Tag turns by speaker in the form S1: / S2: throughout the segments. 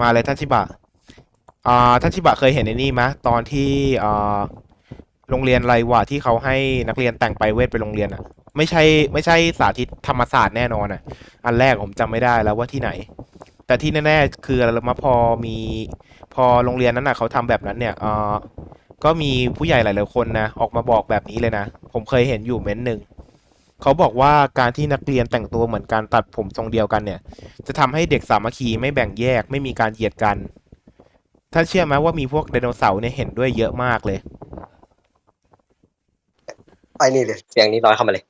S1: มาเลยท่านชิบะอ่าท่านชิบะเคยเห็นในนี่ไหมตอนที่อ่าโรงเรียนไรวะที่เขาให้นักเรียนแต่งไปเวทไปโรงเรียนอะ ไม่ใช่ไม่ใช่สาธิตธรรมศาสตร์แน่นอนอะ อันแรกผมจำไม่ได้แล้วว่าที่ไหน แต่ที่แน่ๆคืออะไรมาพอมีพอโรงเรียนนั้นน่ะเขาทำแบบนั้นเนี่ยอ่าก็มีผู้ใหญ่หลายๆคนนะออกมาบอกแบบนี้เลยนะ ผมเคยเห็นอยู่เม้นหนึ่ง เขาบอกว่าการที่นักเรียนแต่งตัวเหมือนกันตัดผมทรงเดียวกันเนี่ย จะทำให้เด็กสามัคคีไม่แบ่งแยกไม่มีการเหยียดกัน ถ้าเชื่อไหมว่ามีพวกไดโนเสาร์เนี่ยเห็นด้วยเยอะมากเลย
S2: ไอ้นี่เลยเสียงนี้ลอยเข้ามาเลย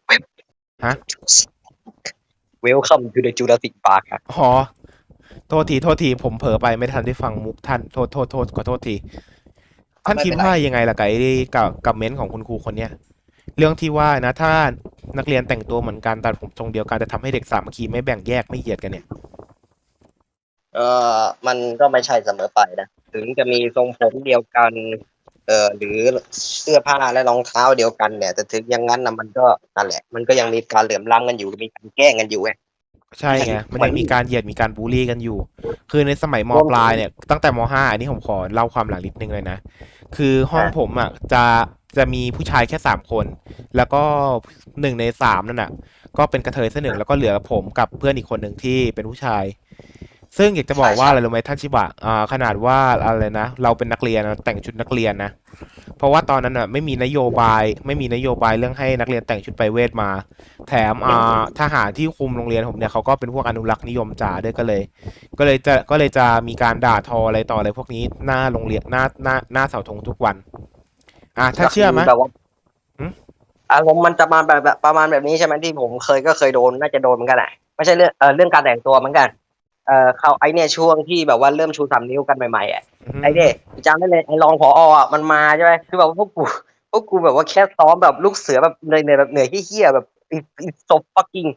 S1: ฮะ
S2: Welcome to the Jurassic Park ครับ
S1: อ๋อโทษทีโทษทีผมเผลอไปไม่ทันได้ฟังมุกท่านโทษโทษโทษขอโทษทีท่านคิดว่ายังไงล่ะกับไอ้กับกับเม้นต์ของคุณครูคนเนี้ย เรื่องที่ว่านะถ้านักเรียนแต่งตัวเหมือนกันตัดผมทรงเดียวกันจะทำให้เด็กสามัคคีไม่แบ่งแยกไม่เหยียดกันเนี่ย
S2: เออมันก็ไม่ใช่เสมอไปนะ ถึงจะมีทรงผมเดียวกัน เออหรือเสื้อผ้าและรองเท้าเดียวกันเนี่ย แต่ถึงอย่างนั้นนะมันก็นั่นแหละ มันก็ยังมีการเหลื่อมล้ำกันอยู่ มีการแกล้งกันอยู่ไง
S1: ใช่ไงมันยังมีการเหยียดมีการบูลลี่กันอยู่ คือในสมัยมปลายเนี่ยตั้งแต่มห้าอันนี้ผมขอเล่าความหลังนิดนึงเลยนะ คือห้องผมอะจะจะมีผู้ชายแค่สามคน แล้วก็หนึ่งในสามนั่นน่ะ ก็เป็นกระเทยซะหนึ่งแล้วก็เหลือผมกับเพื่อนอีกคนหนึ่งที่เป็นผู้ชาย ซึ่งอยากจะบอกว่าอะไรรู้ไหมท่านชิบะอ่าขนาดว่าอะไรนะ เราเป็นนักเรียนนะแต่งชุดนักเรียนนะ เพราะว่าตอนนั้นอะไม่มีนโยบาย ไม่มีนโยบายเรื่องให้นักเรียนแต่งชุดไปเวทมา แถมอ่าทหารที่คุมโรงเรียนผมเนี่ยเขาก็เป็นพวกอนุรักษ์นิยมจ๋าด้วยก็เลย ก็เลยจะก็เลยจะมีการด่าทออะไรต่ออะไรพวกนี้หน้าโรงเรียนหน้าหน้าหน้าเสาธงทุกวัน อะถ้าเชื่อไหม
S2: แบบว่า
S1: หืม
S2: อารมณ์มันจะมาแบบแบบประมาณแบบนี้ใช่ไหมที่ผมเคยก็เคยโดนน่าจะโดนเหมือนกันแหละไม่ใช่เรื่องเออเรื่องการแต่งตัวเหมือนกัน เออเขาไอเนี่ยช่วงที่แบบว่าเริ่มชูสามนิ้วกันใหม่ๆอะไอเด็กจำได้เลยไอรองพออะมันมาใช่ไหมคือแบบว่าพวกกูพวกกูแบบว่าแค่ซ้อมแบบลูกเสือแบบเหนื่อยๆแบบเหนื่อยเฮี้ยๆแบบ it's it's so fucking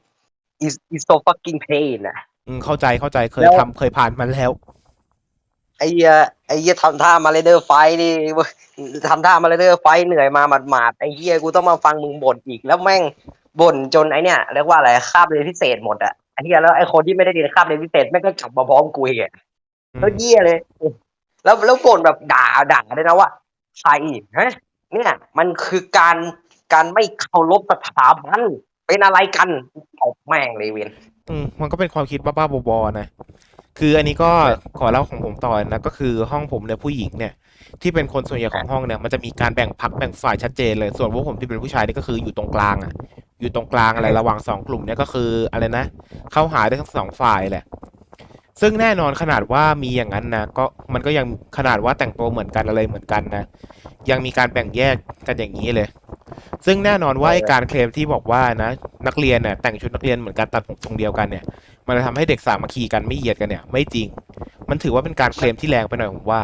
S2: it's it's so fucking pain อะ
S1: อืมเข้าใจเข้าใจเคย
S2: แล้ว
S1: ทำเคยผ่านมันแล้ว
S2: ไอ้เหี้ยไอ้เหี้ยทำท่ามาเลเดอร์ไฟนี่เว้ยทำท่ามาเลเดอร์ไฟเหนื่อยมาหมาดๆไอ้เหี้ยกูต้องมาฟังมึงบ่นอีกแล้วแม่งบ่นจนไอเนี่ยเรียกว่าอะไรคาบเรียนพิเศษหมดอะไอ้ เหี้ยแล้วไอ้คนที่ไม่ได้เรียนคาบเรียนพิเศษแม่งก็กลับมาพร้อมกูอีกอะ
S1: อืม
S2: แล้วเหี้ยเลย แล้วแล้วบ่นแบบด่าด่าเลยนะว่าใครฮะเนี่ยมันคือการการไม่เคารพสถาบันเป็นอะไรกันตบแม่งเลยเวียน
S1: อืมมันก็เป็นความคิดบ้าๆบอๆนะ คืออันนี้ก็ขอเล่าของผมต่อนะ ก็คือห้องผมเนี่ยผู้หญิงเนี่ย ที่เป็นคนส่วนใหญ่ของห้องเนี่ยมันจะมีการแบ่งพักแบ่งฝ่ายชัดเจนเลยส่วนพวกผมที่เป็นผู้ชายนี่ก็คืออยู่ตรงกลางอะ อยู่ตรงกลางอะไรระหว่างสองกลุ่มเนี่ยก็คืออะไรนะ เข้าหาได้ทั้งสองฝ่ายแหละ ซึ่งแน่นอนขนาดว่ามีอย่างนั้นนะก็มันก็ยังขนาดว่าแต่งตัวเหมือนกันอะไรเหมือนกันนะยังมีการแบ่งแยกกันอย่างนี้เลย ซึ่งแน่นอนว่าไอ้การเคลมที่บอกว่านะนักเรียนน่ะแต่งชุดนักเรียนเหมือนกันตัดผมทรงเดียวกันเนี่ย มันจะทำให้เด็กสามัคคีกันไม่เหยียดกันเนี่ย ไม่จริง มันถือว่าเป็นการเคลมที่แรงไปหน่อยผมว่า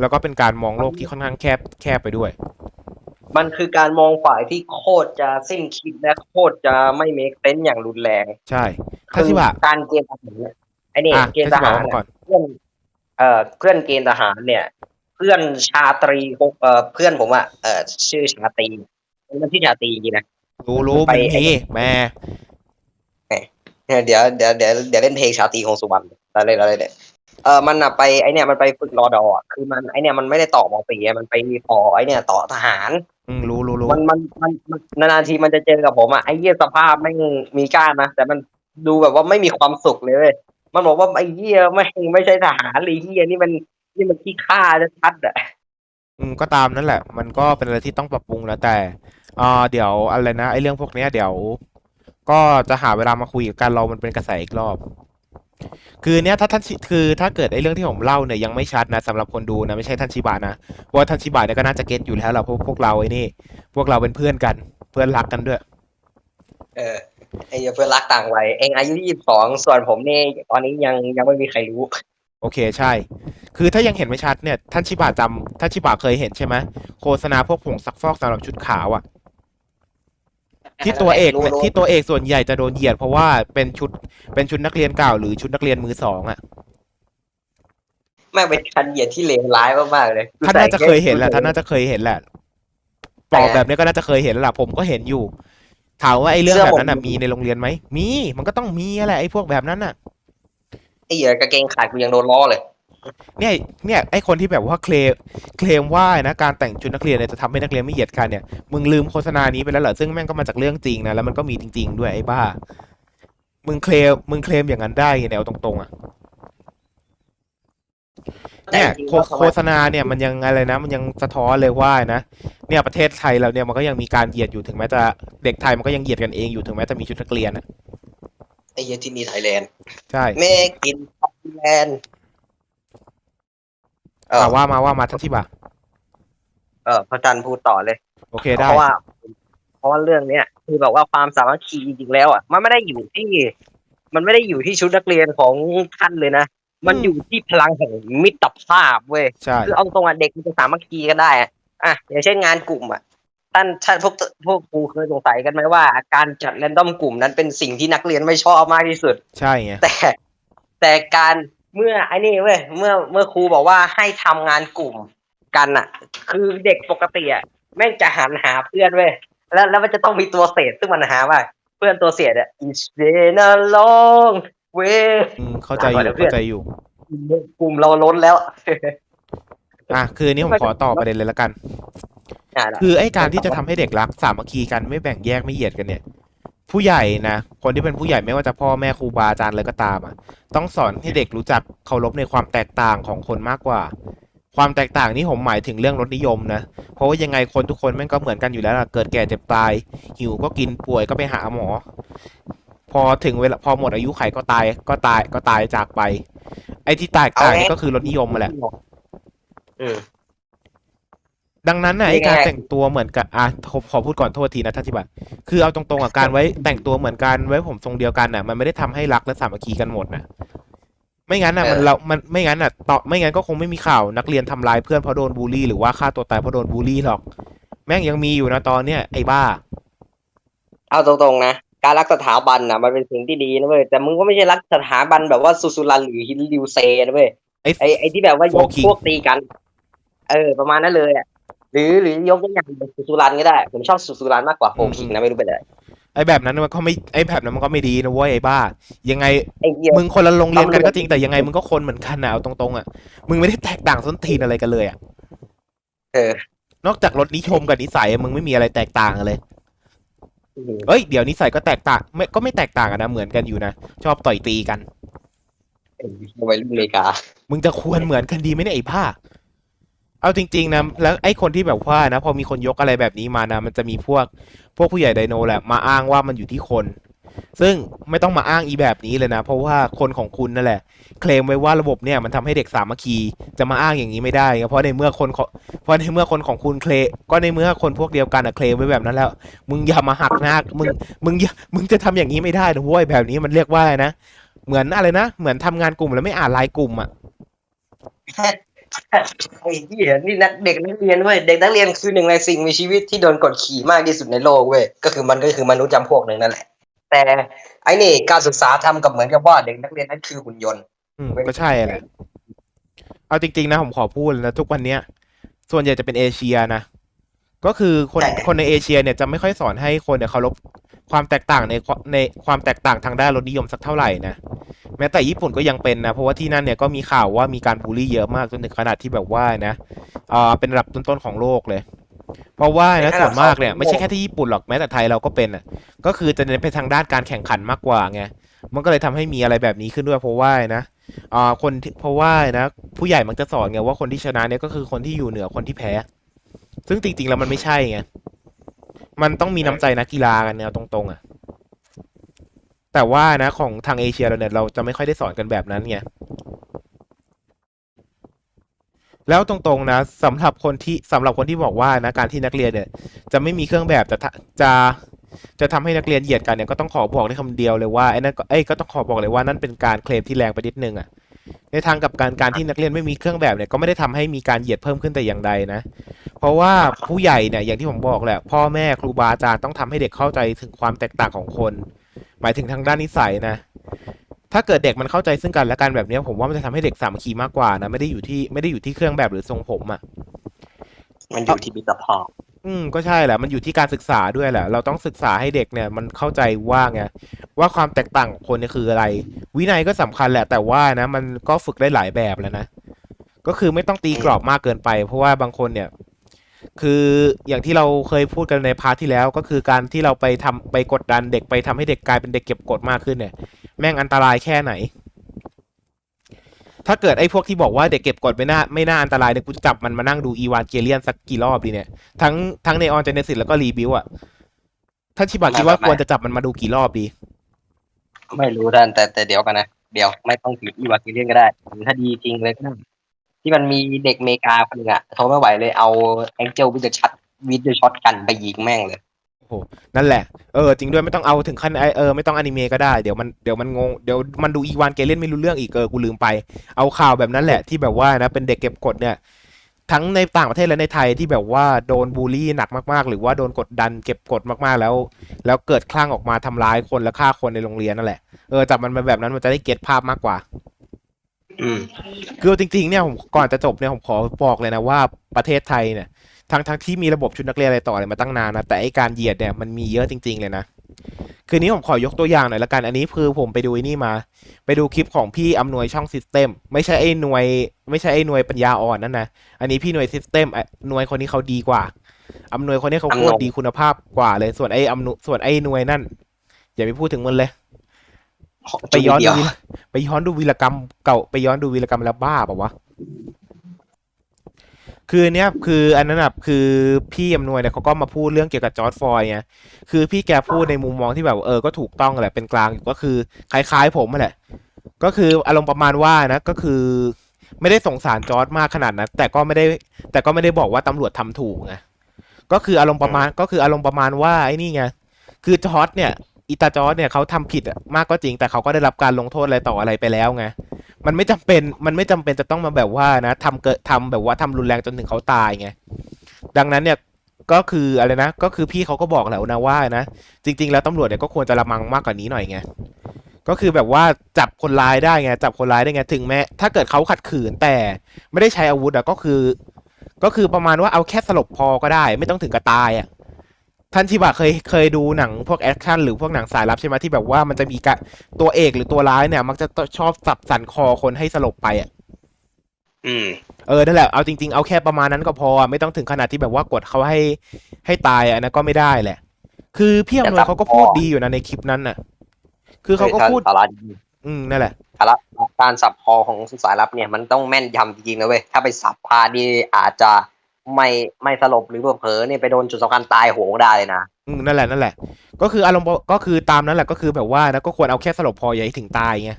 S1: แล้วก็เป็นการมองโลกที่ค่อนข้างแคบแคบไปด้วย
S2: มันคือการมองฝ่ายที่โคตรจะสิ้นคิดและโคตรจะไม่เมคเซนอย่างรุนแรง
S1: ใช่ท่านชิบะ
S2: การเกณฑ์ทหารเนี่ยไอ้นี่
S1: อะ
S2: เกณฑ์ทหาร
S1: ท่านชิบะว่ามาก่อน
S2: เพื่อนเอ่อเพื่อนเกณฑ์ทหารเนี่ย เพื่อนชาตรีเอ่อเพื่อนผมอะเอ่อชื่อชาตรีมันชื่อชาตรีจริงๆนะ
S1: รู้รู้
S2: ไป
S1: มันมีแม่
S2: เดี๋ยวเดี๋ยวเดี๋ยวเดี๋ยวเล่นเพลงชาตรีของสุวรรณอะไรอะไรเนี่ย เออมันอะไปไอเนี่ยมันไปฝึกรอดออะคือมันไอเนี่ยมันไม่ได้ต่อมปีอะมันไปต่อไอเนี่ยต่อทหาร
S1: อืมรู้รู้รู้
S2: มันมันมันมันนานๆทีมันจะเจอกับผมอะไอ้เหี้ยสภาพไม่งมีกล้ารนะแต่มันดูแบบว่าไม่มีความสุขเลยเว้ยมันบอกว่าไอ้เหี้ยไม่งไม่ใช่ทหารเลยเหี้ยนี่มันนี่มันขี้ข้าชัดๆอะ
S1: อืมก็ตามนั่นแหละ มันก็เป็นอะไรที่ต้องปรับปรุงแล้วแต่อ่าเดี๋ยวอะไรนะไอ้เรื่องพวกเนี้ยเดี๋ยว ก็จะหาเวลามาคุยกันเรามันเป็นกระแสอีกรอบ คือเนี้ยถ้าท่านชิคือถ้าเกิดไอ้เรื่องที่ผมเล่าเนี่ยยังไม่ชัดนะสำหรับคนดูนะไม่ใช่ท่านชิบะนะเพราะว่าท่านชิบะเนี่ยก็น่าจะเก็ตอยู่แล้วแหละพวกพวกเราไอ้นี่ พวกเราเป็นเพื่อนกัน เพื่อนรักกันด้วย
S2: เออไอ้เหี้ยเพื่อนรักต่างวัยเองอายุยี่สิบสองส่วนผมนี่ตอนนี้ยังยังไม่มีใครรู้
S1: โอเคใช่ คือถ้ายังเห็นไม่ชัดเนี่ยท่านชิบะจำท่านชิบะเคยเห็นใช่ไหมโฆษณาพวกผงซักฟอกสำหรับชุดขาวอะ ที่ตัวเอกเนี่ย
S2: รู้
S1: ที่ตัวเอกส่วนใหญ่จะโดนเหยียดเพราะว่าเป็นชุดเป็นชุดนักเรียนเก่าหรือชุดนักเรียนมือสองอะ
S2: แม่งเป็นการเหยียดที่เลวร้ายมากๆเลย
S1: ท่านน่าจะเคยเห็นแหละท่านน่าจะเคยเห็นแหละปอกแบบนี้ก็น่าจะเคยเห็นแล้วล่ะผมก็เห็นอยู่ ถามว่าไอ้เรื่องแบบนั้นน่ะมีในโรงเรียนไหมมี มันก็ต้องมีแหละไอ้พวกแบบนั้นน่ะ
S2: ไอ้เหี้ยกางเกงขาดกูยังโดนล้อเลย
S1: เนี่ยเนี่ยไอคนที่แบบว่าเคลมเคลมว่านะการแต่งชุดนักเรียนเนี่ยจะทำให้นักเรียนไม่เหยียดกันเนี่ยมึงลืมโฆษณานี้ไปแล้วเหรอซึ่งแม่งก็มาจากเรื่องจริงนะแล้วมันก็มีจริง ๆ ด้วยไอ้บ้า มึงเคลมมึงเคลมอย่างนั้นได้ไงแนวตรงๆอะเนี่ย
S2: จริงๆ
S1: โฆ
S2: แล้วทำไม
S1: โฆษณาเนี่ยมันยังอะไรนะ มันยังสะท้อนเลยว่านะ เนี่ยประเทศไทยเราเนี่ยมันก็ยังมีการเหยียดอยู่ถึงแม้จะเด็กไทยมันก็ยังเหยียดกันเองอยู่ถึงแม้จะมีชุดนักเรียนอะ
S2: ไอ้เหี้ยที่นี่ไทยแลนด์
S1: ใช่
S2: แม่กินไทยแลนด์ เออ
S1: มาว่ามาว่ามาทัศที่บ่า
S2: เออพระจันทร์พูดต่อเลย
S1: โอเคได้
S2: เพราะว่า เพราะว่าเรื่องเนี้ยคือแบบว่าความสามัคคีจริงๆแล้วอะมันไม่ได้อยู่ที่ มันไม่ได้อยู่ที่ชุดนักเรียนของท่านเลยนะ มันอยู่ที่พลังแห่งมิตรภาพเว้ย
S1: ใช่
S2: คือเอาตรงอะเด็กมันจะสามัคคีกันได้อะอะอย่างเช่นงานกลุ่มอะท่านท่านพวกพวกครูเคยสงสัยกันไหมว่า การจัดแรนดอมกลุ่มนั้นเป็นสิ่งที่นักเรียนไม่ชอบมากที่สุด
S1: ใช่ไง
S2: แต่แต่การ เมื่อไอ้นี่เว้ยเมื่อเมื่อครูบอกว่าให้ทำงานกลุ่มกันอะคือเด็กปกติอะแม่งจะหันหาเพื่อนเว้ยแล้วแล้วมันจะต้องมีตัวเศษซึ่งมันหาว่า เพื่อนตัวเศษอะ it's been a long way
S1: อืมเข้าใจอยู่
S2: อะเดี๋ยวเพื่อน
S1: เข้าใจอยู่
S2: กลุ่มเราล้นแล้ว
S1: อะคืออันนี้ผมขอต่อประเด็นเลยละกัน
S2: อะล่ะ
S1: คือไอ้การที่จะทำให้เด็กรักสามัคคีกันไม่แบ่งแยกไม่เหยียดกันเนี่ย ผู้ใหญ่นะคนที่เป็นผู้ใหญ่ไม่ว่าจะพ่อแม่ครูบาอาจารย์อะไรก็ตามอะต้องสอนให้เด็กรู้จักเคารพในความแตกต่างของคนมากกว่า ความแตกต่างนี่ผมหมายถึงเรื่องรสนิยมนะเพราะว่ายังไงคนทุกคนแม่งก็เหมือนกันอยู่แล้วล่ะเกิดแก่เจ็บตาย หิวก็กินป่วยก็ไปหาหมอ พอถึงเวลาพอหมดอายุไขก็ตายก็ตายก็ตายจากไป ไอ้ที่แตกต่างนี่ก็คือรสนิยมมาแหละ
S2: อืม
S1: ดังนั้นน่ะ
S2: นี่
S1: ไอ้การ
S2: ไง
S1: แต่งตัวเหมือนกับอะขอขอพูดก่อนโทษทีนะท่านธิบัตคือเอาตรงๆอะการไว้แต่งตัวเหมือนกันไว้ผมทรงเดียวกันน่ะ มันไม่ได้ทำให้รักและสามัคคีกันหมดนะไม่งั้นน่ะ
S2: เออ
S1: มันเรา มันไม่งั้นน่ะต่อไม่งั้นก็คงไม่มีข่าวนักเรียนทำร้ายเพื่อนเพราะโดนบูลลี่หรือว่าฆ่าตัวตายเพราะโดนบูลลี่หรอก แม่งยังมีอยู่นะตอนเนี้ยไอ้บ้า
S2: เอาตรงๆนะการรักสถาบันนะมันเป็นสิ่งที่ดีนะเว้ยแต่มึงก็ไม่ใช่รักสถาบันแบบว่าสุสุรันหรือฮินริวเซนะเว้ย
S1: ไอ้
S2: ไอไอที่แบบว่ายก
S1: Four King
S2: พวกตีกัน เออ ประมาณนั้นเลยอะ หรือหรือยกตัวอย่างเป็นสุสุรันก็ได้ ผมชอบสุสุรันมากกว่าโฟคิงนะไม่รู้เป็นไร
S1: ไอ้แบบนั้นมันก็ไม่ไอ้แบบนั้นมันก็ไม่ดีนะเว้ยไอ้บ้า ยังไง
S2: ไอเหี้ย
S1: มึงคนละโรงเรียนกัน
S2: ตำรวจ
S1: ก็จริงแต่ยังไงมึงก็คนเหมือนกันนะเอาตรงๆอะมึงไม่ได้แตกต่างส้นตีนอะไรกันเลยอะ
S2: เออน
S1: อกจากรสนิยมกับนิสัยมึงไม่มีอะไรแตกต่างกันเลย
S2: อืม
S1: เอ้ยเดี๋ยวนิสัยก็แตกต่างไม่ก็ไม่แตกต่างกันนะเหมือนกันอยู่นะชอบต่อยตีกัน
S2: ไอ้วัยรุ่นอเมริกา
S1: มึงจะควรเหมือนกันดีไหมเนี่ยไอ้ผ้า เอาจริง ๆ นะ แล้วไอ้คนที่แบบว่านะ พอมีคนยกอะไรแบบนี้มานะ มันจะมีพวกพวกผู้ใหญ่ไดโนแหละมาอ้างว่ามันอยู่ที่คน ซึ่งไม่ต้องมาอ้างอีแบบนี้เลยนะ เพราะว่าคนของคุณนั่นแหละ เคลมไว้ว่าระบบเนี่ยมันทำให้เด็กสามัคคีจะมาอ้างอย่างนี้ไม่ได้เพราะในเมื่อคนเพราะในเมื่อคนของคุณเคลก็ในเมื่อคนพวกเดียวกันอะเคลมไว้แบบนั้นแล้ว มึงอย่ามาหักหน้ามึงมึงมึงจะทำอย่างนี้ไม่ได้นะเว้ยแบบนี้มันเรียกว่าอะไรนะเหมือนอะไรนะเหมือนทำงานกลุ่มแล้วไม่อ่านลน์กลุ่มอะ
S2: ไอ้เหี้ยนี่นักเด็กนักเรียนเว้ยเด็กนักเรียนคือหนึ่งในสิ่งมีชีวิตที่โดนกดขี่มากที่สุดในโลกเว้ยก็คือมันก็คือมนุษย์จำพวกหนึ่งนั่นแหละ แต่ไอ้นี่การศึกษาทำกับเหมือนกับว่าเด็กนักเรียนนั้นคือหุ่นยนต์
S1: อืมก็ใช่แหละเอาจริงๆนะผมขอพูดเลยนะทุกวันเนี้ย ส่วนใหญ่จะเป็นเอเชียนะก็คือคน
S2: แต่
S1: คนในเอเชียเนี่ยจะไม่ค่อยสอนให้คนเนี่ยเคารพ ความแตกต่างในความในความแตกต่างทางด้านรสนิยมสักเท่าไหร่นะแม้แต่ญี่ปุ่นก็ยังเป็นนะเพราะว่าที่นั่นเนี่ยก็มีข่าวว่ามีการบูลลี่เยอะมากจนถึงขนาดที่แบบว่านะเอ่าเป็นระดับต้นๆของโลกเลย เพราะว่านะส่วนมากเนี่ยไม่ใช่แค่ที่ญี่ปุ่นหรอกแม้แต่ไทยเราก็เป็นอะก็คือจะเน้นไปทางด้านการแข่งขันมากกว่าไงมันก็เลยทำให้มีอะไรแบบนี้ขึ้นด้วยเพราะว่านะอ่าคนที่เพราะว่านะ ผู้ใหญ่มักจะสอนไงว่าคนที่ชนะเนี่ยก็คือคนที่อยู่เหนือคนที่แพ้ ซึ่งจริงๆแล้วมันไม่ใช่ไง มันต้องมีน้ำใจนักกีฬากันเนี่ยเอาตรงๆ อะ แต่ว่านะของทางเอเชียเราเนี่ยเราจะไม่ค่อยได้สอนกันแบบนั้นไงแล้วตรงๆนะสำหรับคนที่สำหรับคนที่บอกว่านะการที่นักเรียนเนี่ย จะไม่มีเครื่องแบบจะทะจะจะทำให้นักเรียนเหยียดกันเนี่ยก็ต้องขอบอกได้คำเดียวเลยว่าไอ้นั่นก็เอ้ยก็ต้องขอบอกเลยว่านั่นเป็นการเคลมที่แรงไปนิดนึงอะ ในทางกับการการที่นักเรียนไม่มีเครื่องแบบเนี่ยก็ไม่ได้ทำให้มีการเหยียดเพิ่มขึ้นแต่อย่างใดนะ เพราะว่าผู้ใหญ่เนี่ยอย่างที่ผมบอกแหละ พ่อแม่ครูบาอาจารย์ต้องทำให้เด็กเข้าใจถึงความแตกต่างของคน หมายถึงทางด้านนิสัยนะ ถ้าเกิดเด็กมันเข้าใจซึ่งกันและกันแบบเนี้ยผมว่ามันจะทำให้เด็กสามัคคีมากกว่านะไม่ได้อยู่ที่ไม่ได้อยู่ที่เครื่องแบบหรือทรงผมอะ
S2: มันอยู่ที่มิตรภาพ
S1: อืมก็ใช่แหละ มันอยู่ที่การศึกษาด้วยแหละ เราต้องศึกษาให้เด็กเนี่ย มันเข้าใจว่าไงว่าความแตกต่างของคนเนี่ยคืออะไร วินัยก็สำคัญแหละ แต่ว่านะ มันก็ฝึกได้หลายแบบแล้วนะ ก็คือไม่ต้องตีกรอบมากเกินไป เพราะว่าบางคนเนี่ย คืออย่างที่เราเคยพูดกันในพาร์ทที่แล้ว ก็คือการที่เราไปทำไปกดดันเด็กไปทำให้เด็กกลายเป็นเด็กเก็บกดมากขึ้นเนี่ย แม่งอันตรายแค่ไหน ถ้าเกิดไอ้พวกที่บอกว่าเด็กเก็บกดไม่น่าไม่น่าอันตรายเนี่ยกูจะจับมันมานั่งดูอีวานเกเลียนสักกี่รอบดีเนี่ย ทั้งทั้งในออนเจเนซิสแล้วก็รีบิวอะท่านชิบะคิดว่าควรจะจับมันมาดูกี่รอบดี
S2: ไม่รู้ท่านแต่แต่เดี๋ยวกันนะ เดี๋ยวไม่ต้องถืออีวานเกเลียนก็ได้ถ้าดีจริงเลยก็ได้ที่มันมีเด็กเมกาคนหนึงอะทนไม่ไหวเลยเอาแองเจิลวิดเดอร์ช็อตวิดเดอร์ช็อตกันไปยิงแม่งเลย
S1: นั่นแหละ เออ จริงด้วยไม่ต้องเอาถึงขั้นไอเออไม่ต้องอนิเมะก็ได้ เดี๋ยวมันเดี๋ยวมันงง เดี๋ยวมันดูอีวานเกเล่นไม่รู้เรื่องอีกเออ กูลืมไป เอาข่าวแบบนั้นแหละที่แบบว่านะเป็นเด็กเก็บกดเนี่ย ทั้งในต่างประเทศและในไทยที่แบบว่าโดนบูลลี่หนักมากๆ หรือว่าโดนกดดันเก็บกดมากๆแล้ว แล้วเกิดคลั่งออกมาทำร้ายคนและฆ่าคนในโรงเรียนนั่นแหละ เออจับมันมาแบบนั้นมันจะได้เก็ตภาพมากกว่า
S2: อืม
S1: คือจริง ๆ เนี่ยผมก่อนจะจบเนี่ยผมขอบอกเลยนะว่าประเทศไทยเนี่ย ทั้งทั้งที่มีระบบชุดนักเรียนอะไรต่ออะไรมาตั้งนานนะแต่ไอการเหยียดเนี่ยมันมีเยอะจริง ๆ เลยนะคืนนี้ผมขอยกตัวอย่างหน่อยละกันอันนี้คือผมไปดูไอ้นี่มา ไปดูคลิปของพี่อำนวยช่องซิสเต็มไม่ใช่ไอ้หน่วย ไม่ใช่ไอ้หน่วยปัญญาอ่อนนั่นนะอันนี้พี่หน่วยซิสเต็มหน่วยคนนี้เขาดีกว่าอำนวยคนนี้เขาโคตรดีคุณภาพกว่าเลย ส่วนไอ้อำนวยส่วนไอ้หน่วยนั่น อย่าไปพูดถึงมันเลยไปย้อน
S2: เดี
S1: ดู
S2: ยว
S1: วีรไปย้อนดูวีรกรรมเก่าไปย้อนดูวีรกรรมแล้วบ้าเปล่าวะ คือเนี้ยคืออันนั้นแบบคือพี่อำนวยเนี่ยเขาก็มาพูดเรื่องเกี่ยวกับจอร์ดฟลอยด์ไงคือพี่แกพูดในมุมมองที่แบบเออก็ถูกต้องแหละเป็นกลางอยู่ก็คือคล้ายๆ ผมนั่นแหละ ก็คืออารมณ์ประมาณว่านะก็คือ ไม่ได้สงสารจอร์ดมากขนาดนั้นแต่ก็ไม่ได้ แต่ก็ไม่ได้บอกว่าตำรวจทำถูกไงก็คืออารมณ์ประมาณก็คืออารมณ์ประมาณว่าไอ้นี่ไงคือจอร์ดเนี่ยอิตาจอร์ดเนี่ยเขาทำผิดอะมากก็จริง แต่เขาก็ได้รับการลงโทษอะไรต่ออะไรไปแล้วไง มันไม่จำเป็นมันไม่จำเป็นจะต้องมาแบบว่านะทำเกิดทำแบบว่าทำรุนแรงจนถึงเขาตายไงดังนั้นเนี่ยก็คืออะไรนะก็คือพี่เขาก็บอกแล้วนะว่านะจริง ๆ แล้วตำรวจเนี่ยก็ควรจะระมังมากกว่านี้หน่อยไงก็คือแบบว่าจับคนร้ายได้ไงจับคนร้ายได้ไงถึงแม้ถ้าเกิดเขาขัดขืนแต่ไม่ได้ใช้อาวุธอะก็คือ ก็คือประมาณว่าเอาแค่สลบพอก็ได้ ไม่ต้องถึงกับตายอะ ท่านชิบะเคยเคยดูหนังพวกแอคชั่นหรือพวกหนังสายลับใช่ไหมที่แบบว่ามันจะมีกะตัวเอกหรือตัวร้ายเนี่ย มักจะชอบสับสันคอคนให้สลบไปอะ
S2: อืม
S1: เออนั่นแหละเอาจริงๆเอาแค่ประมาณนั้นก็พอไม่ต้องถึงขนาดที่แบบว่ากดเขาให้ให้ตายอะนะก็ไม่ได้แหละ คือพี่อำนวยเขาก็พูดดีอยู่นะในคลิปนั้นน่ะ คือเขาก็พูด
S2: สาระ
S1: อืมนั่นแหละ
S2: สาระการสับคอของสายลับเนี่ยมันต้องแม่นยำจริงๆนะเว้ยถ้าไปสับพลาดนี่อาจจะ ไม่ไม่สลบหรือเผลอๆเนี่ยไปโดนจุดสำคัญตายโหงได้เลยนะ
S1: อืมนั่นแหละนั่นแหละ ก็คืออารมณ์ก็คือตามนั้นแหละก็คือแบบว่านะก็ควรเอาแค่สลบพออย่าให้ถึงตายไง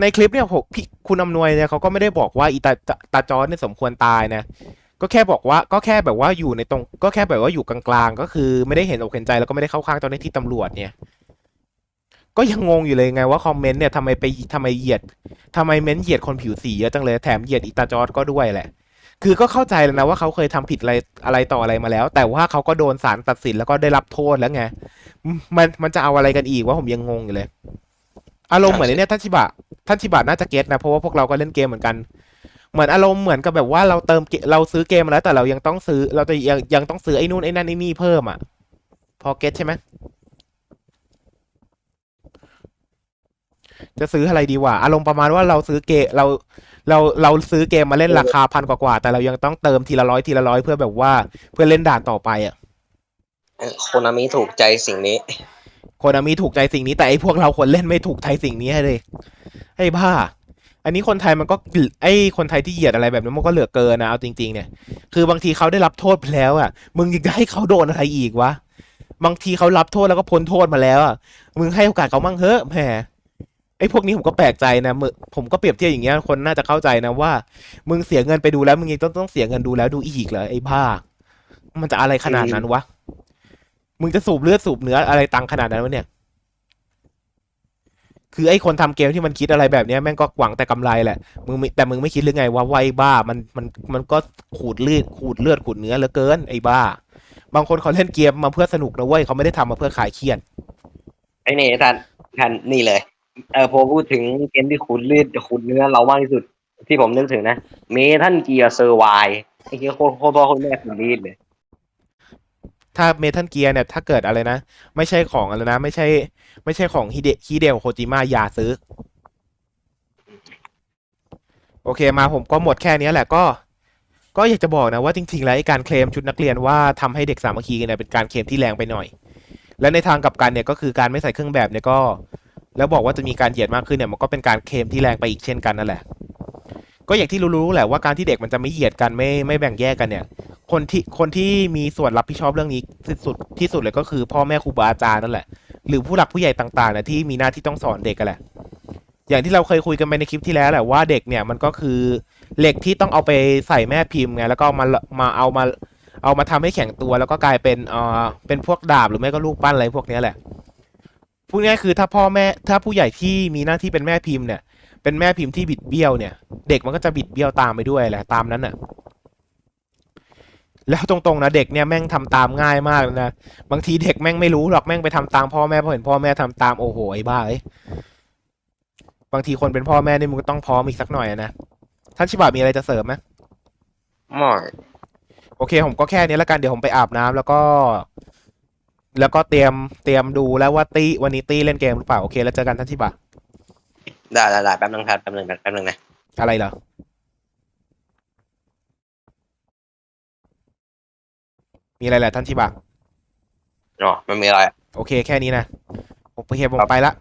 S1: ในคลิปเนี่ยผมพี่คุณอำนวยเนี่ยเขาก็ไม่ได้บอกว่าอีตาตาตาจอร์ดเนี่ยสมควรตายนะ ก็แค่บอกว่าก็แค่แบบว่าอยู่ในตรง ก็แค่แบบว่าอยู่กลางๆ ก็คือไม่ได้เห็นอกเห็นใจแล้วก็ไม่ได้เข้าข้างเจ้าหน้าที่ตำรวจเนี่ย ก็ยังงงอยู่เลยไงว่าคอมเมนต์เนี่ยทำไมไปทำไมเหยียดทำไมเม้นเหยียดคนผิวสีเยอะจังเลยแถมเหยียดอีตาจอร์ดก็ด้วยแหละ คือก็เข้าใจแล้วนะว่าเขาเคยทำผิดอะไรอะไรต่ออะไรมาแล้ว แต่ว่าเขาก็โดนศาลตัดสินแล้วก็ได้รับโทษแล้วไง มันมันจะเอาอะไรกันอีกว่าผมยังงงอยู่เลย อารมณ์เหมือนเนี่ยท่านชิบะท่านชิบะน่าจะเก็ตนะเพราะว่าพวกเราก็เล่นเกมเหมือนกัน เหมือนอารมณ์เหมือนกับแบบว่าเราเติมเราซื้อเกมแล้ว แต่เรายังต้องซื้อเราจะยังยังต้องซื้อไอ้นู่นไอ้นั่นไอ้นี่เพิ่มอะ พอเก็ตใช่ไหม จะซื้ออะไรดีวะอารมณ์ประมาณว่าเราซื้อเกมเราเราเราซื้อเกมมาเล่นราคาพันกว่าๆแต่เรายังต้องเติมทีละร้อยทีละร้อยเพื่อแบบว่าเพื่อเล่นด่านต่อไปอะ
S2: โคนามิถูกใจสิ่งนี้
S1: คนมีถูกใจสิ่งนี้แต่ไอ้พวกเราคนเล่นไม่ถูกใจสิ่งนี้เลยไอ้บ้า อันนี้คนไทยมันก็ไอ้คนไทยที่เหยียดอะไรแบบนี้มันก็เหลือเกินนะเอาจริง ๆ เนี่ย คือบางทีเขาได้รับโทษไปแล้วอะ มึงยังจะให้เขาโดนอะไรอีกวะบางทีเขารับโทษแล้วก็พ้นโทษมาแล้วอะมึงให้โอกาสเขามั่งเฮ้อะแหม ไอ้พวกนี้ผมก็แปลกใจนะมึผมก็เปรียบเทียบอย่างเงี้ยคนน่าจะเข้าใจนะว่า มึงเสียเงินไปดูแล้วมึงยังต้องต้องเสียเงินดูแล้วดูอีกเหรอไอ้บ้ามันจะอะไรขนาดนั้นวะมึงจะสูบเลือดสูบเนื้ออะไรตังขนาดนั้นวะเนี่ย คือไอ้คนทำเกมที่มันคิดอะไรแบบเนี้ยแม่งก็หวังแต่กำไรแหละมึงแต่มึงไม่คิดหรือไงว่าไว้บ้า มันมันมันก็ขูดเลือดขูดเลือดขูดเนื้อเหลือเกิน ไอ้บ้า บางคนเขาเล่นเกมมาเพื่อสนุกนะเว้ยเขาไม่ได้ทำมาเพื่อขายเครียด
S2: ไอ้นี่ท่านท่านนี่เลย เออพอพูดถึงเกมที่ขุดเลือดขุดเนื้อเรามากที่สุด ที่ผมนึกถึงนะเมทันเกียร์เซอร์ไวไอ้เกียโคตรโคตรพ่อโคตรแม่ขุดเลือดเลย
S1: ถ้าเมทัลเกียร์เนี่ย ถ้าเกิดอะไรนะ ไม่ใช่ของอะไรนะ ไม่ใช่ ไม่ใช่ของฮิเดฮิเดโคจิมะอย่าซื้อ โอเคมาผมก็หมดแค่นี้แหละก็ ก็อยากจะบอกนะว่าจริงๆ แล้วการเคลมชุดนักเรียนว่าทำให้เด็กสามัคคีกันเนี่ยเป็นการเคลมที่แรงไปหน่อย และในทางกลับกันเนี่ยก็คือการไม่ใส่เครื่องแบบเนี่ยก็ แล้วบอกว่าจะมีการเหยียดมากขึ้นเนี่ยมันก็เป็นการเคลมที่แรงไปอีกเช่นกันนั่นแหละ ก็อย่างที่รู้ๆแหละว่าการที่เด็กมันจะไม่เหยียดกันไม่ไม่แบ่งแยกกันเนี่ย คนที่คนที่มีส่วนรับผิดชอบเรื่องนี้ที่สุดที่สุดเลยก็คือ พ่อแม่ครูบาอาจารย์นั่นแหละ หรือผู้หลักผู้ใหญ่ต่างๆนะที่มีหน้าที่ต้องสอนเด็กกันแหละ อย่างที่เราเคยคุยกันไปในคลิปที่แล้วแหละว่าเด็กเนี่ยมันก็คือเหล็กที่ต้องเอาไปใส่แม่พิมพ์ไงแล้วก็เอามามาเอามาเอามาทำให้แข็งตัว แล้วก็กลายเป็นเอ่อเป็นพวกดาบหรือไม่ก็ลูกปั้นอะไรพวกนี้แหละ พูดง่ายๆคือถ้าพ่อแม่ถ้าผู้ใหญ่ที่มีหน้าที่เป็นแม่พิมพ์เนี่ย เป็นแม่พิมพ์ที่บิดเบี้ยวเนี่ย เด็กมันก็จะบิดเบี้ยวตามไปด้วยแหละตามนั้นน่ะ แล้วตรงๆนะเด็กเนี่ยแม่งทำตามง่ายมากเลยนะบางทีเด็กแม่งไม่รู้หรอกแม่งไปทำตามพ่อแม่พอเห็นพ่อแม่ทำตามโอ้โหไอ้บ้าเอ้ยบางทีคนเป็นพ่อแม่นี่มึงก็ต้องพร้อมอีกสักหน่อยอะนะท่านชิบะมีอะไรจะเสริมไหม
S2: ไม่
S1: โอเค ผมก็แค่นี้แล้วกันเดี๋ยวผมไปอาบน้ำแล้วก็ แล้วก็เตรียมเตรียมดูแล้วว่าตีวันนี้ตีเล่นเกมหรือเปล่าโอเค แล้วเจอกันท่านชิบะ
S2: ได้ได้ได้แป๊บนึงครับแป๊บนึงแป๊บนึงนะ
S1: อะไรเหรอมีอะไรแหละท่านชิบะ
S2: อ๋อไม่มีอะไร
S1: โอเคแค่นี้นะโอเคผมไปละ